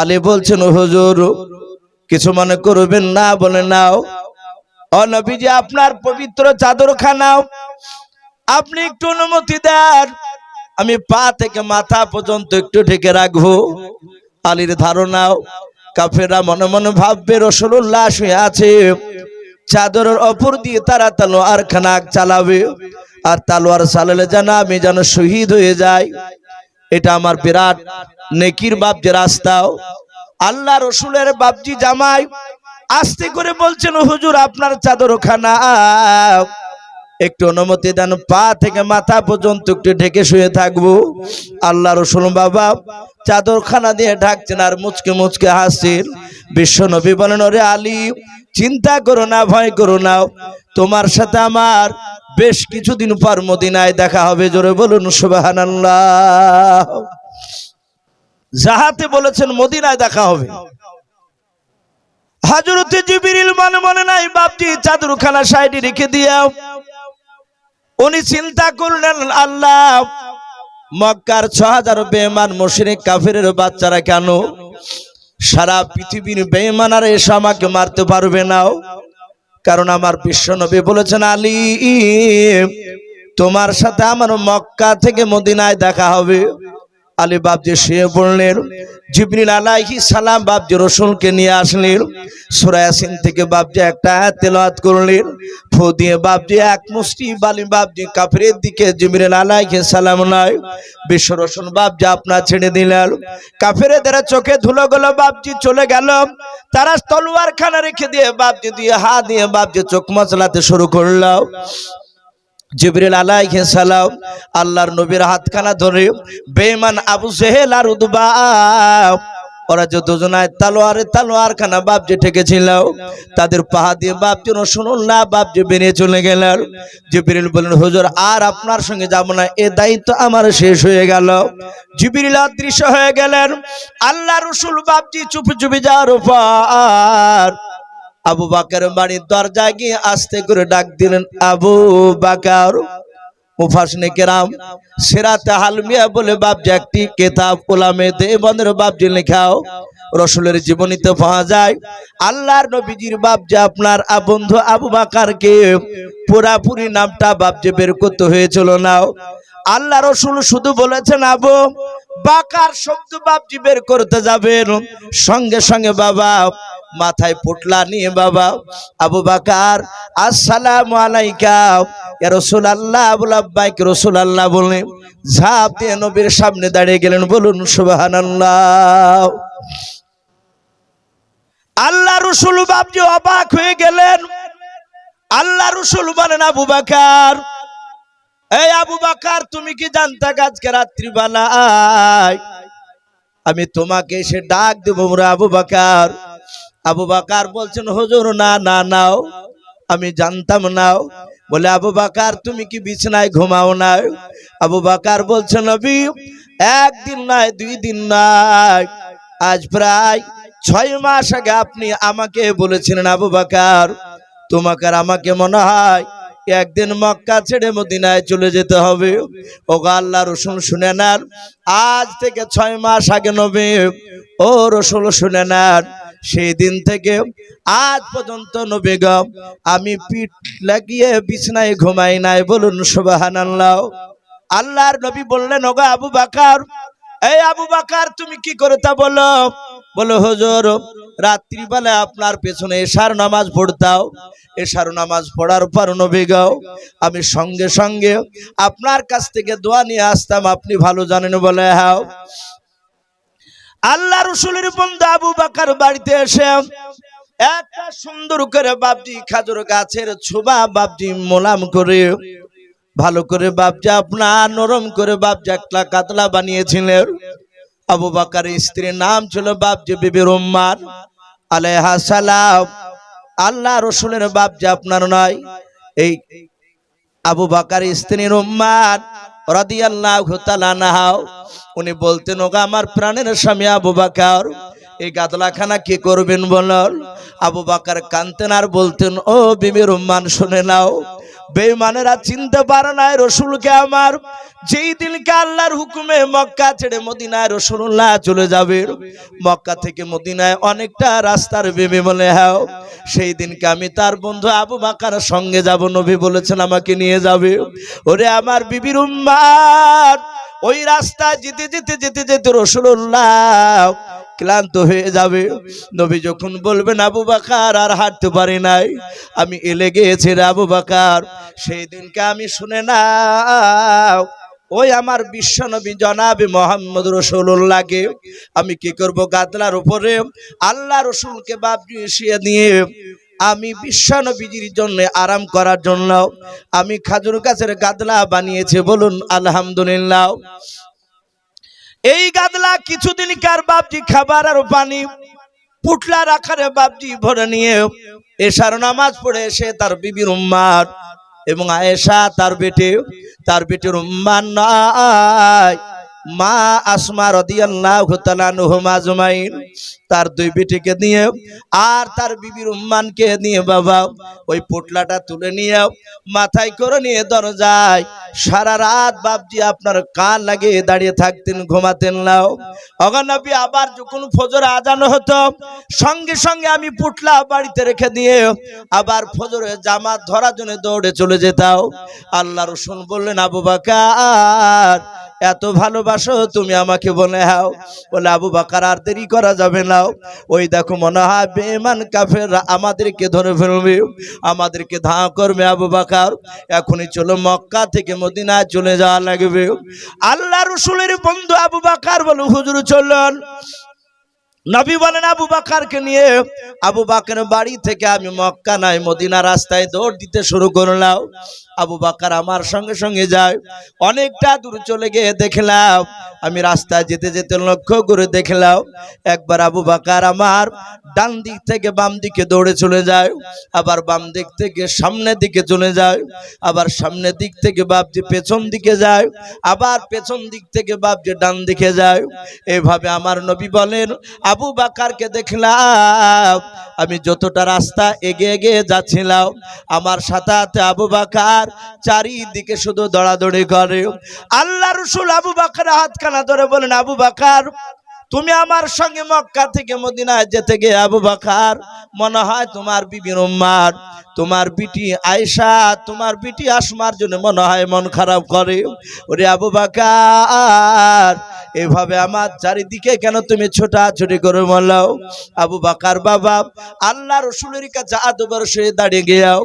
আলী বলছেন, হুজুর, কিছু মনে করবেন না, বলে নাও। ও আপনার পবিত্র চাদর খানাও আপনি একটু অনুমতি দেন। আমি পা থেকে মাথা পর্যন্ত একটু ঢেকে রাখব। আলীর ধারণাও কাফেরা মনে মনে ভাববে রসুল্লাহ শুয়ে আছে। চাদরের অপর দিয়ে তারা তালোয়ার খানা চালাবে। আর তালোয়ার চালালে যেন আমি যেন শহীদ হয়ে যাই। এটা আমার বিরাট নেকির বাপ যে রাস্তাও, আল্লাহ রসুলের বাপজি জামাই, আস্তে করে বলছেন, হুজুর, আপনার চাদর খানা একটু অনুমতি দেন, পা থেকে মাথা পর্যন্ত একটু ঢেকে শুয়ে থাকব। আল্লাহ রসুল বাবা চাদর খানা দিয়ে ঢাকছেন আর মুচকে মুচকে হাসছেন। বিশ্ব নবী বলেন, ওরে আলী, চিন্তা করো না, ভয় করো না। তোমার সাথে আমার বেশ কিছুদিন পর মদিনায় দেখা হবে। জোরে বলুন সুবাহান যাহাতে বলেছেন, মদিনায় দেখা হবে। হাজরতে জিবিরিল মনে মনে নাই, বাপজি চাদরখানা সাইডে রেখে দিয়াও। উনি চিন্তা করলেন, আল্লাহ, মক্কার ছ হাজার বেমান মুশরিক কাফিরের বাচ্চারা কেন? সারা পৃথিবীর বেমানারা এসে আমাকে মারতে পারবে না। কারণ আমার বিশ্ব নবী বলেছেন, আলী, তোমার সাথে আমার মক্কা থেকে মদিনায় দেখা হবে। আলী বাবজি শুয়ে পড়লেন। জিবরিল আলাইহি সালাম বাবজি রসুলকে নিয়ে আসলেন। সুরায়াসিন থেকে বাবজি একটা তেলাওয়াত করলেন। ফু দিয়ে বাবজি এক মুষ্টি বালি বাবজি কাফিরের দিকে জিবরিল আলাইহি সালাম নয়। বিশ্ব রসুল বাবজি আপনার ছেড়ে দিলেন। কাফিরেদের চোখে ধুলো গেল বাবজি চলে গেল। তারা তলোয়ার খানা রেখে দিয়ে বাবজি দিয়ে হা দিয়ে বাবজি চোখ মচলাতে শুরু করল। জিবরিল আলাইহিস সালাম আল্লাহর নবীর হাতখানা ধরে বেঈমান আবু জেহেল আর উদবা ওরা যে দুজনায় তালোয়ারে তালোয়ার খানা বাপজি ঠেকেছিল, তাদের পাহা দিয়ে বাপজি শুনুন না, বাপজি বেরিয়ে চলে গেলেন। জিবরিল বললেন, হুজুর, আর আপনার সঙ্গে যাব না, এ দায়িত্ব আমার শেষ হয়ে গেল। জিবরিল অদৃশ্য হয়ে গেলেন আল্লাহ রসুল বাপজি চুপি চুপি যাওয়ার উপর। আবু বাকার বাড়ির দরজায় গিয়ে আস্তে করে ডাক দিলেন, আবু বাকার সেরাতে হালমিয়া বলে একটি কেতাব লেখাও, রসুলের জীবনীতে যায়। আল্লাহর নবীজির আপনার বন্ধু আবু বাকারকে পুরাপুরি নামটা বাপজি বের করতে হয়েছিল নাও। আল্লাহ রসুল শুধু বলেছেন, আবু বাকার শব্দ বাপজি বের করতে যাবেন। সঙ্গে সঙ্গে বাবা মাথায় পুটলা নিয়ে বাবা। আবু বাকার, আসসালামু আলাইকা ইয়া রাসূলুল্লাহ আবু লাব্বাইক রাসূলুল্লাহ বলে ঝাঁপ দিয়ে নবীর সামনে দাঁড়িয়ে গেলেন, বলুন, সুবহানাল্লাহ। আল্লাহ রসুল বাপজি অবাক হয়ে গেলেন। আল্লাহ রসুল বলেন, আবু বাকার, এই আবু বাকার, তুমি কি জানতা আজকে রাত্রিবেলায় আমি তোমাকে এসে ডাক দেবো? মোরা আবু বাকার আবু বাকার বলছেন, হুজুর, না না, নাও। আমি জানতাম, নাও। বলে, আবু বাকার, তুমি কি বিছানায় ঘুমাও না আবু বাকার বলছেন নবী, একদিন নয় দুই দিন নয় আজ প্রায় ছয় মাস আগে আপনি আমাকে বলেছিলেন, আবু বাকার, তোমাকে আমাকে মনে হয় একদিন মক্কা ছেড়ে মদিনায় চলে যেতে হবে। ও আল্লাহ রসুল শুনে নেন। আজ থেকে ছয় মাস আগে নবে, ও রসুল শুনে নেন। সেই দিন থেকে আজ পর্যন্ত নবী গম আমি পিঠ লাগিয়ে বিছনায় ঘুমাই নাই, বলুন সুবাহান আল্লাহ আল্লাহর নবী বললেন, ওগো আবু বাকার, এই আবু বাকার, তুমি কি করে তা বলো? বলো, হুজুর, রাত্রিবেলা আপনার পেছনে এশার নামাজ পড়তাও। এশার নামাজ পড়ার পর নবী গাও আমি সঙ্গে সঙ্গে আপনার কাছ থেকে দোয়া নিয়ে আসতাম, আপনি ভালো জানেন বলে হ্যাঁ। আল্লাহ রসুলের বন্ধু আবু বাকার বাড়িতে এসে একটা সুন্দর করে বাবজি খাজুর গাছের ছোবা বাবজি মোলাম করে, ভালো করে বাবজি আপনার নরম করে বাবজি একটা কাতলা বানিয়েছিলেন। আবু বাকার স্ত্রীর নাম ছিল বাবজি বিবির উম্মার আলেহা সালাম। আল্লাহ রসুলের বাবজি আপনার নয়, এই আবু বাকার তাআলা নাহাও উনি বলতেন, ওগা আমার প্রাণের স্বামী আবু বাকার, এই গাদলাখানা কি করবেন বলল? আবু বাকার কানতেন আর বলতেন, ও বিমির উম্মান, শুনে নাও বেমানেরা চিনতে পারে না রসুলকে আমার যেই দিনকে আল্লাহর হুকুমে মক্কা ছেড়ে মদিনায় রসুল্লাহ চলে যাবে। মক্কা থেকে মদিনায় অনেকটা রাস্তার বেবে বলে হ্যাঁ সেই দিনকে আমি তার বন্ধু আবু বাকার সঙ্গে যাব, নবী বলেছেন আমাকে নিয়ে যাবে। ওরে আমার বিবির উম্মার ওই রাস্তা যেতে যেতে যেতে যেতে রসুল্লাহ ক্লান্ত হয়ে যাবে। নবী যখন বলবেন, আবু বাকার, আর হাঁটতে পারি নাই। আমি এলে গিয়েছি রে আবু বাকার, সেই দিনকে আমি শুনে না ওই আমার বিশ্বনবী জনাবে মোহাম্মদ রসুল্লাহকে আমি কি করব গাদলার উপরে? আল্লাহ রসুলকে বাপ শুয়ে দিয়ে আমি বিশ্বনবীজির জন্য আরাম করার জন্য আমি খাজুর গাছের গাদলা বানিয়েছি। বলুন, আলহামদুলিল্লাহ। এই গাদলা কিছুদিন কার বাপজি খাবার আর পানি, পুটলা রাখারে বাপজি ভরে নিয়ে এশার নামাজ পড়ে এসে তার বিবির উম্মার এবং আয়েশা তার বেটে, তার বেটির উম্মান নয় মা আসমা রদিয়াল্লাহু তার দুই বেটিকে নিয়ে আর তার বিবির উম্মানকে নিয়ে বাবা, ওই পোটলাটা তুলে নিয়ে মাথায় করে নিয়ে দরজায় সারা রাত বাপজি আপনার কান লাগিয়ে দাঁড়িয়ে থাকতেন, ঘুমাতেন নাও অগনবী আবার যখন ফজর আজানো হতো, সঙ্গে সঙ্গে আমি পুটলা বাড়িতে রেখে দিয়ে আবার ফজরে জামা ধরার জন্য দৌড়ে চলে যেতাও আল্লাহ রসুন বললেন, আবু বাকার এত ভালোবাসো, তুমি আমাকে বলে হাও। বলে, আবু বাকার, আর দেরি করা যাবে না। ওই দেখো, মনে হয় বেমান কাফের আমাদেরকে ধরে ফেলবে। আমাদেরকে ধা করবে আবু বাকার। এখনই চলো মক্কা থেকে মদিনায় চলে যাওয়া লাগবে। আল্লাহ রসুলের বন্ধু আবু বাকার বলো, হুজুর, চলুন। নবী বলেন, আবু বাকারকে নিয়ে, আবু বাকার বাড়ি থেকে আমি মক্কা নাই মদিনা রাস্তায় দৌড় দিতে শুরু করলাম। আবু বাকার আমার সঙ্গে সঙ্গে যায়। অনেকটা দূর চলে গিয়ে দেখলাম, আমি রাস্তায় যেতে যেতে লক্ষ্য করে দেখলাম, একবার আবু বাকার আমার ডান দিক থেকে বাম দিকে দৌড়ে চলে যায়, আবার বাম দিক থেকে সামনের দিকে চলে যায়, আবার সামনের দিক থেকে বাপজি পেছন দিকে যায়, আবার পেছন দিক থেকে বাপজি ডান দিকে যায়। এভাবে আমার নবী বলেন, আবু বাকারকে দেখলাম আমি যতটা রাস্তা এগিয়ে এগিয়ে যাচ্ছিলাম, আমার সাথে আবু বাকার চারিদিকে শুধু দৌড়াদৌড়ি করে। আল্লাহ রসুল আবু বাকার হাতখানা ধরে বলেন আবু বাকার, তুমি আমার সঙ্গে মক্কা থেকে মদিনায় যেতে গিয়ে আবু বাকার, মনে হয় তোমার বিবির উম্মার তোমার বিটি আয়সা তোমার বিটি আসমার জন্য মনে হয় মন খারাপ করে। ওরে আবু বাকার এভাবে আমার চারিদিকে কেন তুমি ছোটাছুটি করে মলাও আবু বাকার বাবা আল্লাহ রসুলের কাছে আদবার সে দাঁড়িয়ে গিয়াও।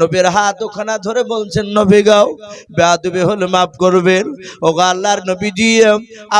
নবীর হাত ওখানা ধরে বলছেন নবী গাও বেয়াদবে হলে মাফ করবেন। ও গো আল্লাহর নবীজি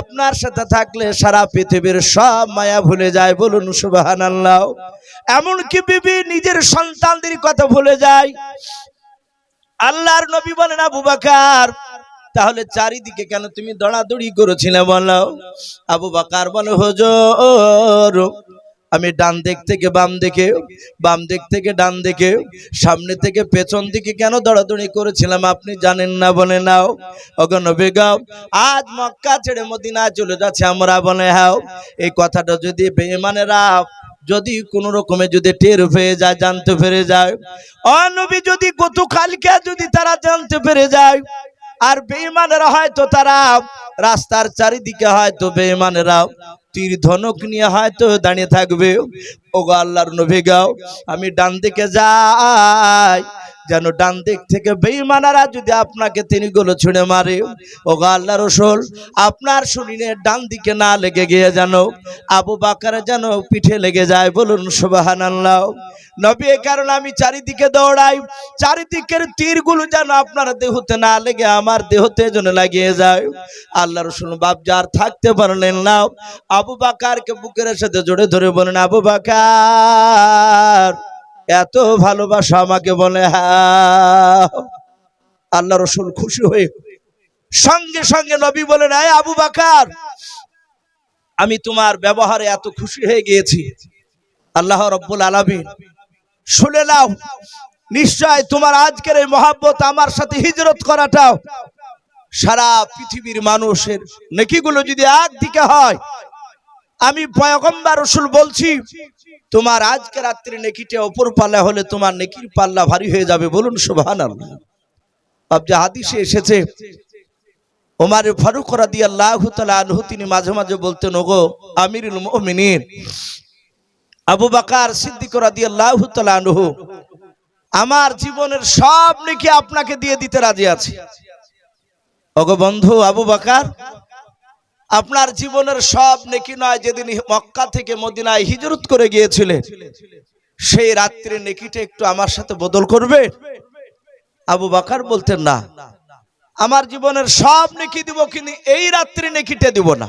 আপনার সাথে থাকলে সারা পৃথিবীর সব মায়া ভুলে যায় বলুন সুবাহান আল্লাহ এমনকি বিবি নিজের সন্তানদের কথা ভুলে যায়। আল্লাহর নবী বলেন, আবু বাকার, তাহলে চারিদিকে কেন তুমি দৌড়াদৌড়ি করেছিলে বলো? আবু বাকার বলে, হজর, আমি ডান দিক থেকে বাম দিকে, বাম দিক থেকে ডান দিকে, সামনে থেকে পেছন দিকে কেন দৌড়াদৌড়ি করেছিলাম আপনি জানেন না বলে নাও? অগণ বেগাও আজ মক্কা ছেড়ে মদিনা চলে যাচ্ছে আমরা বলে হাও এই কথাটা যদি বেমানেরা যদি কোন রকমে যদি টের পেয়ে যায়, জানতে পেরে যায় অনবী যদি গতকালকে যদি তারা জানতে পেরে যায়, আর বেইমানেরা হয়তো তারা রাস্তার চারিদিকে হয়তো বেইমানেরা তীর ধনক নিয়ে হয়তো দাঁড়িয়ে থাকবে। ও গো আল্লাহর নবী গাও আমি ডান দিকে যাই। যেন ডান দিক থেকে বেইমানারা যদি আপনাকে তিনি গুলো ছুঁড়ে মারে ও আল্লাহ রসুল, আপনার শরীরে ডান দিকে না লেগে গিয়ে যেন আবু বাকার যেন পিঠে লেগে যায় বলুন সুবাহান আল্লাহ নবী কারণে আমি চারিদিকে দৌড়াই, চারিদিকের তীরগুলো যেন আপনার দেহতে না লেগে আমার দেহতে যেন লাগিয়ে যায়। আল্লাহ রসুল বাপ যার থাকতে পারলেন না, আবু বাকারকে বুকের সাথে জড়ে ধরে বলেন, আবু বাকার। এত ভালোবাসা আমাকে বলে আল্লাহ রসুল খুশি হয়ে সঙ্গে সঙ্গে নবী বলেন, আয় আবু বাকার, আমি তোমার ব্যবহারে এত খুশি হয়ে গিয়েছি। আল্লাহ রব্বুল আলমিন, শুনে নাও, নিশ্চয় তোমার আজকের এই মহাব্বত আমার সাথে হিজরত করাটাও সারা পৃথিবীর মানুষের নেকিগুলো যদি একদিকে হয় আমি পয়গম্বর রসুল বলছি, তোমার আজকে রাত্রে নেকিটা ওপর পাল্লা হলে তোমার নেকির পাল্লা ভারী হয়ে যাবে। বলুন, সুবহানাল্লাহ। বাবজি হাদিসে এসেছে, ওমার ফারুক রাদি আল্লাহ আনহু তিনি মাঝে মাঝে বলতেন, ওগো আমিরুল মুমিনিন, আবু বাকার সিদ্দিক রাদি আল্লাহ আনহু, আমার জীবনের সব নাকি আপনাকে দিয়ে দিতে রাজি আছে। ওগো বন্ধু আবু বাকার আপনার জীবনের সব নেকি নয়, যেদিন মক্কা থেকে মদিনায় হিজরত করে গিয়েছিলেন সেই রাত্রে নেকিটা একটু আমার সাথে বদল করবে? আবু বাকার বলতেন, না, আমার জীবনের সব নেকি দিব, কিন্তু এই রাত্রে নেকিটা দিব না।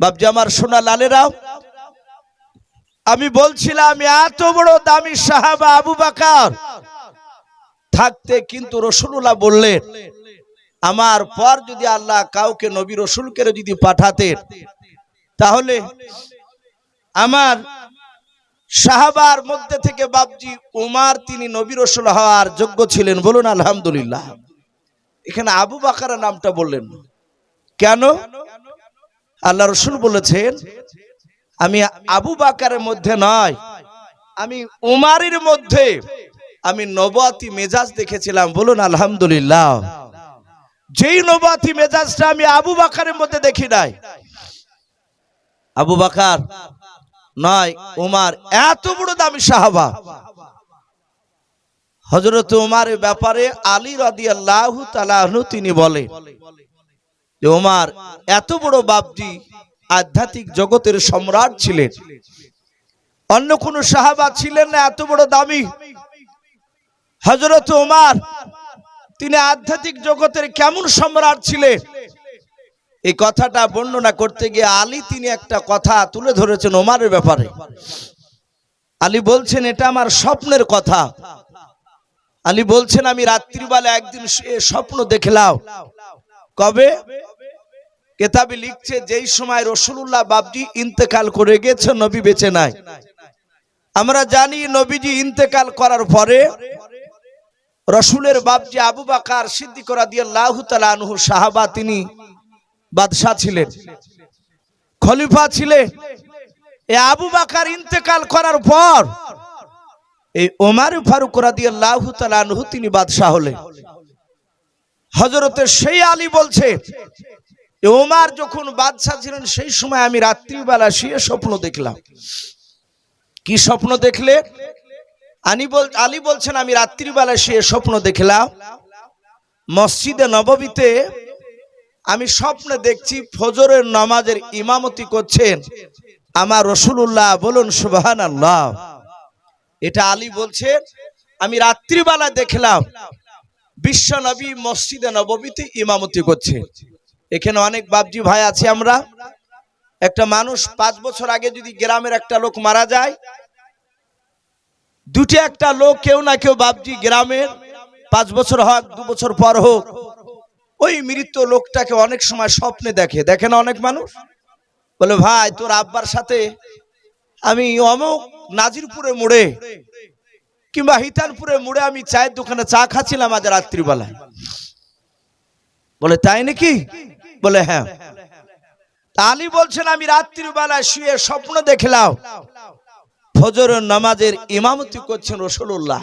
বাবজি আমার সোনা লালেরাও আমি বলছিলাম আমি এত বড় দামি সাহাবা আবু বাকার। থাকতে কিন্তু রসুল্লাহ বললেন আমার পর যদি আল্লাহ কাউকে নবী রসুলকে যদি পাঠাতেন, তাহলে আমার সাহাবার মধ্যে থেকে বাবজি উমার, তিনি নবী রসুল হওয়ার যোগ্য ছিলেন বলুন আলহামদুলিল্লাহ। এখানে আবু বাকার নামটা বললেন। কেন? আল্লাহ রসুল বলেছেন, আমি আবু বাকারের মধ্যে নয়, আমি উমারের মধ্যে, আমি নবাতি মেজাজ দেখেছিলাম, বলুন আলহামদুলিল্লাহ। যেই নবাতি মেজাজটা আমি আবু বাকারের মধ্যে দেখি নাই। আবু বাকার নয়, উমার, এত বড় দামি সাহাবা। হজরত উমারের ব্যাপারে আলী রাদি আল্লাহ তিনি বলে উমার, এত বড় বাবজি আধ্যাত্মিক জগতের সম্রাট ছিলেন। অন্য কোন সাহাবা ছিলেন না, এত বড় দামি। হজরত উমার তিনি আধ্যাত্মিক জগতের কেমন সম্রাট ছিলেন? এই কথাটা বর্ণনা করতে গিয়ে আলী তিনি একটা কথা তুলে ধরেছেন ওমারের ব্যাপারে। আলী বলছেন, এটা আমার স্বপ্নের কথা। আলী বলছেন, আমি রাত্রিবেলা একদিন স্বপ্ন দেখলাম। কবে? কেতাবে লিখছে, যেই সময় রসুল্লাহ বাবজি ইন্তেকাল করে গেছে, নবী বেঁচে নাই। আমরা জানি নবীজি ইন্তেকাল করার পরে রসুলের বাবজি আবু বাকার সিদ্দিক রাদিয়াল্লাহু তাআলা আনহু সাহাবা, তিনি বাদশাহ ছিলেন। খলিফা ছিলেন। এ আবু বাকার ইন্তেকাল করার পর এই ওমার ফারুক রাদিয়াল্লাহু তাআলা আনহু তিনি বাদশাহ হলেন। হযরতে সেই আলী বলছে ওমার যখন বাদশাহ ছিলেন, সেই সময় আমি রাত্রিবেলা শুয়ে স্বপ্ন দেখলাম। কি স্বপ্ন দেখলে? আনি বল আলী বলছেন, আমি রাত্রিবেলা শুয়ে স্বপ্ন দেখলাম। মসজিদে নববীতে আমি স্বপ্নে দেখছি ফজরের নামাজের ইমামতি করছেন আমার রসুল্লাহ বলুন সুবাহান আল্লাহ এটা আলী বলছেন আমি রাত্রিবেলা দেখলাম বিশ্ব নবী মসজিদে নববীতে ইমামতি করছে। এখানে অনেক বাবজি ভাই আছে আমরা। একটা মানুষ পাঁচ বছর আগে যদি গ্রামের একটা লোক মারা যায় দুটি একটা লোক কেউ না কেউ বাবজি গ্রামের, পাঁচ বছর হোক, দু বছর পর হোক, ওই মৃত লোকটাকে অনেক সময় স্বপ্নে দেখে। দেখে না অনেক মানুষ? বলে, ভাই, তোর আব্বার সাথে আমি অমুক নাজিরপুরে মোড়ে কিংবা হিতানপুরে মোড়ে আমি চায়ের দোকানে চা খাচ্ছিলাম আজ রাত্রিবেলায়। বলে, তাই নাকি? বলে হ্যাঁ। আলী বলছেন, আমি রাত্রিবেলায় শুয়ে স্বপ্ন দেখলাম ফজরের নামাজের ইমামতি করছেন রসুল্লাহ